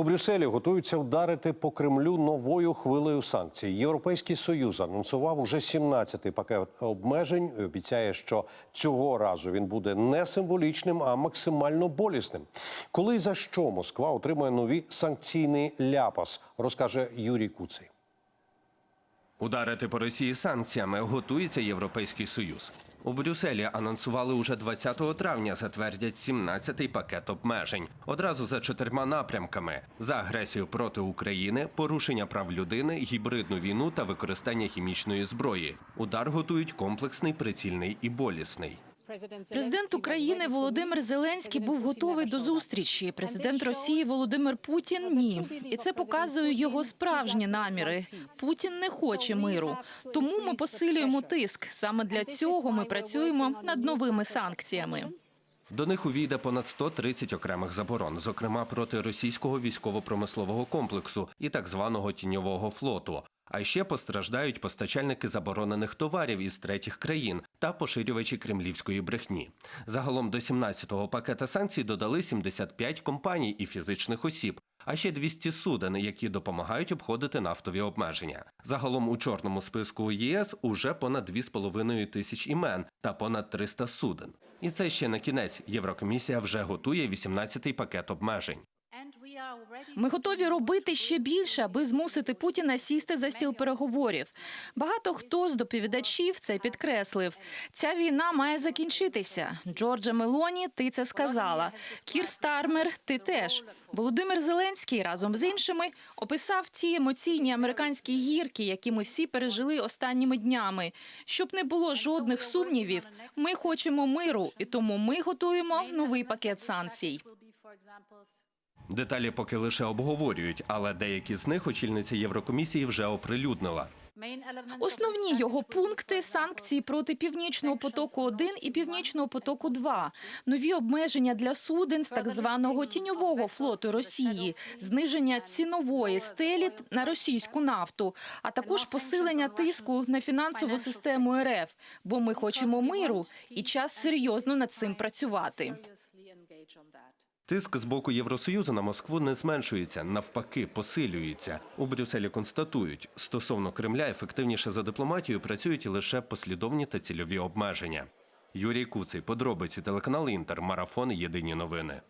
У Брюсселі готуються вдарити по Кремлю новою хвилею санкцій. Європейський союз анонсував уже 17-й пакет обмежень. і Обіцяє, що цього разу він буде не символічним, а максимально болісним. Коли і за що Москва отримує нові санкційний ляпас, розкаже Юрій Куций. Ударити по Росії санкціями готується Європейський Союз. У Брюсселі анонсували уже 20 травня затвердять 17-й пакет обмежень одразу за чотирма напрямками: за агресію проти України, порушення прав людини, гібридну війну та використання хімічної зброї. Удар готують комплексний, прицільний і болісний. Президент України Володимир Зеленський був готовий до зустрічі. Президент Росії Володимир Путін ні. І це показує його справжні наміри. Путін не хоче миру. Тому ми посилюємо тиск. Саме для цього ми працюємо над новими санкціями. До них увійде понад 130 окремих заборон, зокрема проти російського військово-промислового комплексу і так званого тіньового флоту. А ще постраждають постачальники заборонених товарів із третіх країн та поширювачі кремлівської брехні. Загалом до 17-го пакета санкцій додали 75 компаній і фізичних осіб, а ще 200 суден, які допомагають обходити нафтові обмеження. Загалом у чорному списку ЄС уже понад 2,5 тисяч імен та понад 300 суден. І це ще не кінець. Єврокомісія вже готує 18-й пакет обмежень. Ми готові робити ще більше, аби змусити Путіна сісти за стіл переговорів. Багато хто з доповідачів це підкреслив. Ця війна має закінчитися. Джорджа Мелоні, ти це сказала. Кір Стармер, ти теж. Володимир Зеленський разом з іншими описав ті емоційні американські гірки, які ми всі пережили останніми днями. Щоб не було жодних сумнівів, ми хочемо миру, і тому ми готуємо новий пакет санкцій. Деталі поки лише обговорюють, але деякі з них очільниця Єврокомісії вже оприлюднила. Основні його пункти санкції проти північного потоку 1 і північного потоку 2 нові обмеження для суден з так званого тіньового флоту Росії, зниження цінової стелі на російську нафту, а також посилення тиску на фінансову систему РФ. Бо ми хочемо миру і час серйозно над цим працювати. Тиск з боку Євросоюзу на Москву не зменшується, навпаки, посилюється. У Брюсселі констатують, стосовно Кремля ефективніше за дипломатію працюють лише послідовні та цільові обмеження. Юрій Куций, подробиці телеканал Інтер, марафон Єдині новини.